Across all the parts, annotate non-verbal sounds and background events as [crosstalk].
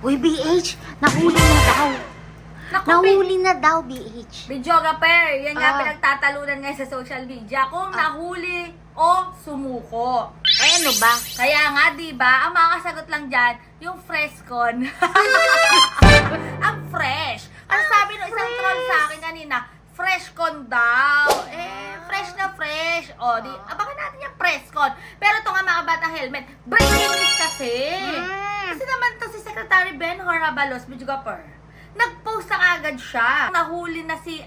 Uy, BH, nahuli na daw. Naku, Nahuli na daw, BH. Videographer, yan nga Ah. pinagtatalunan ngayon sa social media kung nahuli o sumuko. Ay, ano ba? Kaya nga, di ba, ang mga kasagot lang dyan, yung freshcon. [laughs] ang fresh. Ang sabi ng isang troll sa akin kanina, freshcon daw. Eh, fresh na fresh. O, di, abangan natin yung freshcon. Pero ito nga mga batang helmet, breaking news kasi. Mm. Kasi naman to si Secretary Ben Horabalos, videographer. Nag-post na agad siya. Nahuli na si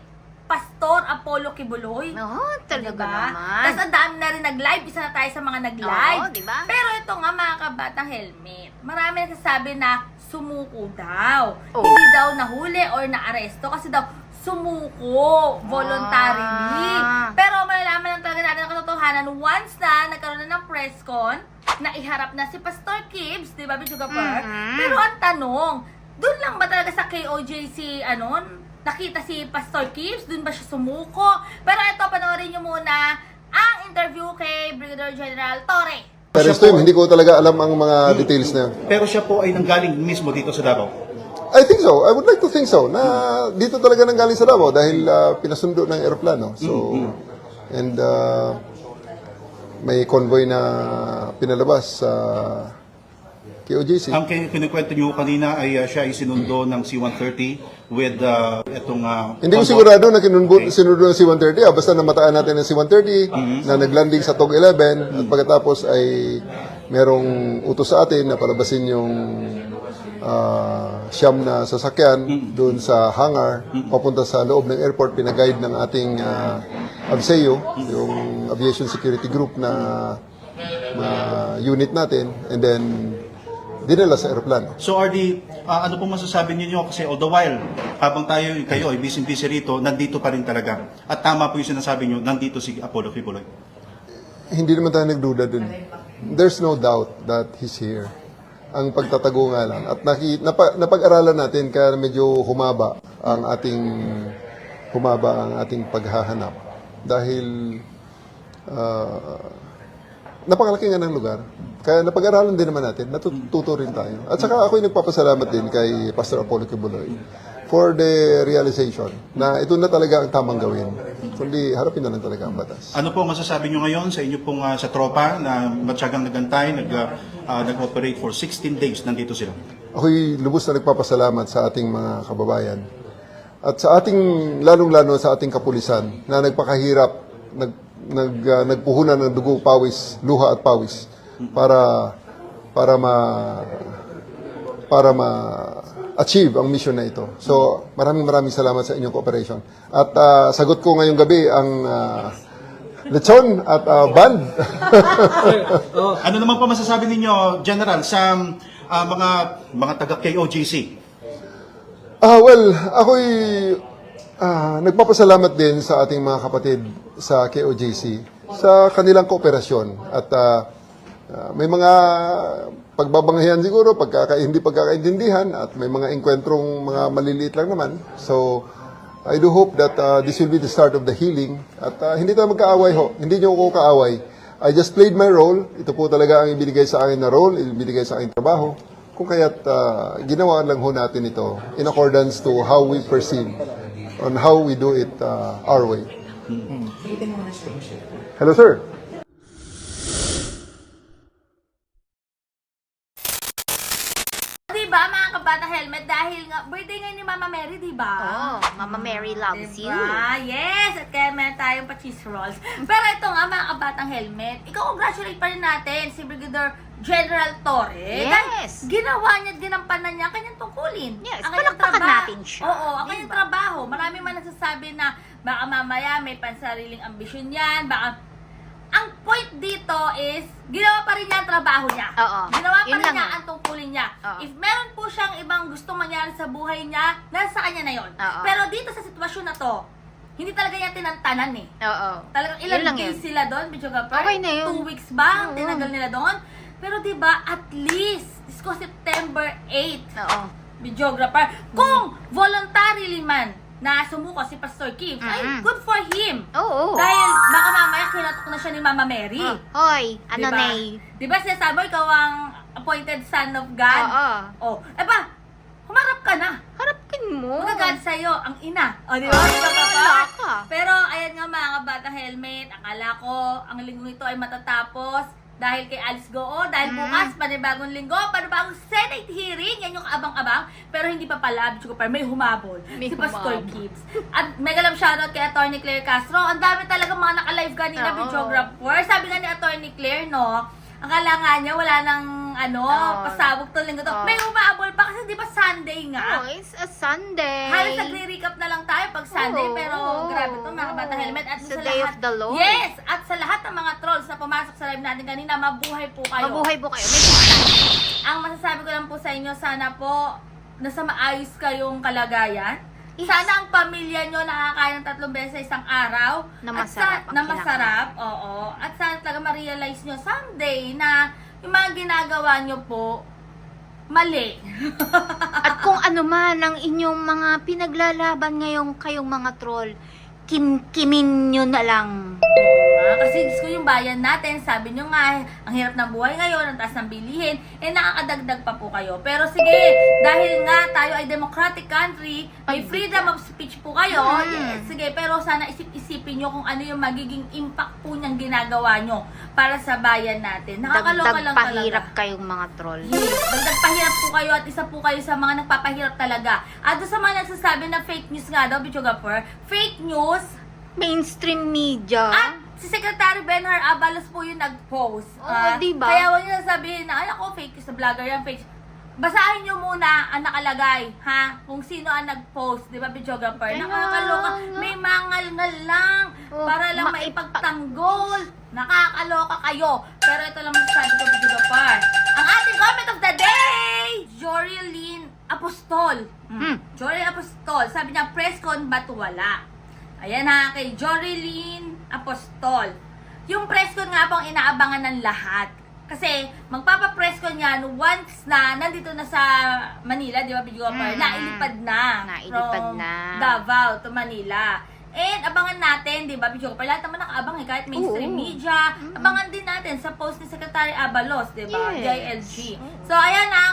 Pastor Apollo Kibuloy. Oo, talaga Diba? naman. Tapos ang dami na rin nag-live. Isa na tayo sa mga nag-live. Oo, diba? Pero ito nga mga kabatang helmet. Marami nagsasabi na sumuko daw. Oh. Hindi daw nahuli or naaresto kasi daw sumuko voluntarily. Ah. Pero malalaman lang talaga natin ang katotohanan once na nagkaroon na ng press con na iharap na si Pastor Gibbs, di ba, Bishop Gapar? Mhm. Pero ang tanong, doon lang ba talaga sa KOJC, ano, nakita si Pastor Gibbs? Doon ba siya sumuko? Pero ito, panoorin nyo muna ang interview kay Brigadier General Torre. Pero Siya ito po- hindi ko talaga alam ang mga details na yun. Pero siya po ay nanggaling mismo dito sa Davao. I think so. I would like to think so. Na dito talaga nang galing sa Davao dahil ah, pinasundo ng eroplano. So, and ah, may convoy na pinalabas sa KOJC. Ang kin- kinikwento niyo kanina ay uh, siya ay sinundo ng C-130 with uh, itong... uh, Hindi ko sigurado na kinunbo, sinundo ng C-130. Ah, basta namataan natin ng C-130 na naglanding sa TOG 11 at pagkatapos ay merong utos sa atin na palabasin yung ah, siyam na sasakyan doon sa hangar papunta sa loob ng airport. Pinaguide ng ating uh, ABSEO, yung Aviation Security Group na, na unit natin. And then, dinala sa aeroplano. So RD, uh, ano po masasabi niyo kasi all the while, habang tayo, kayo ay busy-busy rito, nandito pa rin talaga. At tama po yung sinasabi niyo, nandito si Apollo Kibuloy. hindi naman tayo nagduda dun. There's no doubt that he's here. Ang pagtatago nga lang. At naki, napa, napag-aralan natin kaya medyo humaba ang ating humaba ang ating paghahanap. Dahil ah, napakalaki nga ng lugar. Kaya napag-aralan din naman natin, natututo rin tayo. At saka ako'y nagpapasalamat din kay Pastor Apollo Kibuloy for the realization na ito na talaga ang tamang gawin. Kundi harapin na lang talaga ang batas. Ano po ang masasabi niyo ngayon sa inyo pong uh, sa tropa na matyagang nagantay, nag, uh, uh, nag-operate for 16 days, nandito sila? Ako'y lubos na nagpapasalamat sa ating mga kababayan at sa ating lalong-lalo sa ating kapulisan na nagpakahirap, nag, nag, ah, nagpuhunan ng dugo, pawis, luha at pawis para para ma para ma achieve ang mission na ito. So, maraming maraming salamat sa inyong cooperation. At ah, sagot ko ngayong gabi ang ah, lechon at ah, band. [laughs] Ano naman po masasabi ninyo, General, sa uh, mga mga taga KOGC? Ah, well, ako'y ah, nagpapasalamat din sa ating mga kapatid sa KOJC sa kanilang kooperasyon at ah, ah, may mga pagbabanghayan siguro, pagkaka, hindi pagkakaintindihan at may mga engkwentrong mga maliliit lang naman. So, I do hope that ah, this will be the start of the healing at ah, hindi tayo magkaaway ho. Hindi niyo ako kaaway. I just played my role. Ito po talaga ang ibinigay sa akin na role, ibinigay sa akin trabaho. Kung kaya't ah, ginawa lang ho natin ito in accordance to how we perceive on how we do it ah, our way. Hello, sir. Dahil nga, birthday ngayon ni Mama Mary, di ba? Oh, Mama Mary loves you. Diba? Yes! At kaya meron tayong pa cheese rolls. Pero ito nga mga kabatang helmet, ikaw congratulate pa rin natin si Brigadier General Torre. Yes. Dahil ginawa niya, at ginampanan niya ang kanyang tungkulin. Yes, ang kanyang trabaho. natin siya. Oo, ang kanyang Diba? trabaho. Marami man nagsasabi na baka mamaya may pansariling ambisyon yan, baka ang point dito is, ginawa pa rin niya ang trabaho niya. Oo. Ginawa pa Yun rin niya eh. ang tungkulin niya. Oo. If meron po siyang ibang gustong mangyari sa buhay niya, nasa kanya na yon. Oo. Pero dito sa sitwasyon na to, hindi talaga niya tinantanan eh. Oo. Talagang Yun ilang lang days yun. sila doon, Bidyo Gapar? Okay na yun. Two weeks ba ang Oo. tinagal nila doon? Pero di ba at least, this ko September 8, Oo. videographer, kung voluntarily man na sumuko si Pastor Kim, ay good for him. Oo. Dahil baka mamaya kinatok na siya ni Mama Mary. Oh, hoy, ano Diba? na Di ba sinasabi mo, ikaw ang appointed son of God? Oo. Oh, eh ba, bad sa'yo, ang ina. O, di ba? Ah, Ikaw ka pa. wala ka. Pero, ayan nga mga kabata helmet, akala ko, ang linggo ito ay matatapos dahil kay Alice Goo, dahil Mm. bukas, panibagong linggo, panibagong Senate hearing, yan yung abang-abang, pero hindi pa pala, bitch ko pa, may humabol. May si Pastor humabol. Gibbs. At mega love shoutout kay Attorney Claire Castro. Ang dami talaga mga naka-live kanina, Oo. videographer. Sabi nga ni Attorney Claire, no, akala nga niya wala nang ano, Oo. pasabog to linggo to. Oo. May humabol pa kasi di ba Sunday nga? Oh, it's a Sunday. Halos nagre-recap na lang tayo pag Sunday, Oo, pero oo, grabe to mga bata oo. helmet. At It's sa the day lahat, of the Lord. Yes! At sa lahat ng mga trolls na pumasok sa live natin kanina, mabuhay po kayo. Mabuhay po kayo. May pista. Ang masasabi ko lang po sa inyo, sana po nasa maayos kayong kalagayan. Yes. Sana ang pamilya nyo nakakain ng tatlong beses sa isang araw. Na At masarap ang na masarap, oo. At sana talaga ma-realize nyo someday na yung mga ginagawa nyo po, mali. [laughs] At kung ano man ang inyong mga pinaglalaban ngayong kayong mga troll, kim-kimin nyo na lang. Ah, kasi ko yung bayan natin, sabi nyo nga, ang hirap ng buhay ngayon, ang taas ng bilihin, eh nakakadagdag pa po kayo. Pero sige, dahil nga tayo ay democratic country, may Ay, freedom of speech po kayo, Mm. yes, sige, pero sana isip-isipin nyo kung ano yung magiging impact po niyang ginagawa nyo para sa bayan natin. Nakakaloka lang pahirap talaga. kayong mga troll. Yes, dagdag pahirap po kayo at isa po kayo sa mga nagpapahirap talaga. At sa mga nagsasabi na fake news nga daw, Bichogapur, fake news, Mainstream media. at si Secretary Benhar Abalos po yung nag-post. Oo, Ah, diba? Kaya huwag niyo sabihin na, ay ako, fake sa vlogger yan, fake. Basahin niyo muna ang nakalagay, ha? Kung sino ang nag-post, di ba, videographer? Kaya Nakakaloka. nga. May mangal-ngal lang Oh, para lang maipag- maipagtanggol. Nakakaloka kayo. Pero ito lang masasabi ko, videographer. Ang ating comment of the day! Jorylyn Apostol. Hmm. Jorylyn Apostol. Sabi niya, press con ba't wala? Ayan ha, kay Jorylyn Apostol. Yung press con nga po ang inaabangan ng lahat. Kasi magpapa-press con yan once na nandito na sa Manila, di ba, Bidyo Mm. Nailipad na. Nailipad na. Davao to Manila. And abangan natin, di ba, Bidyo Lahat naman nakaabang eh, kahit mainstream Oo. media. Mm. Abangan din natin sa post ni Secretary Abalos, di ba? Yes. JLG. So, ayan na ang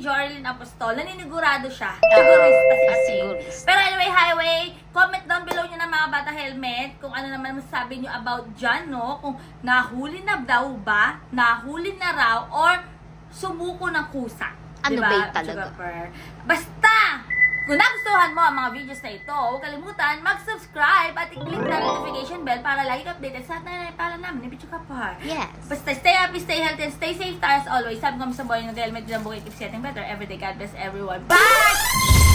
ni Jorlyn Apostol. Naninigurado siya. Sigurista si Ate. sigurista. Pero anyway, highway, comment down below nyo na mga bata helmet kung ano naman masasabi nyo about dyan, no? Kung nahuli na daw ba, nahuli na raw, or sumuko ng kusa. Ano Diba, ba talaga? Basta, kung nagustuhan mo ang mga videos na ito, huwag kalimutan mag-subscribe at i-click na notification bell para lagi ka updated sa atin para namin ni Bicho Kapar. Yes. Basta stay happy, stay healthy, and stay safe tayo as always. Sabi ko sa buhay ng helmet din ang buhay keeps getting better every day. God bless everyone. Bye!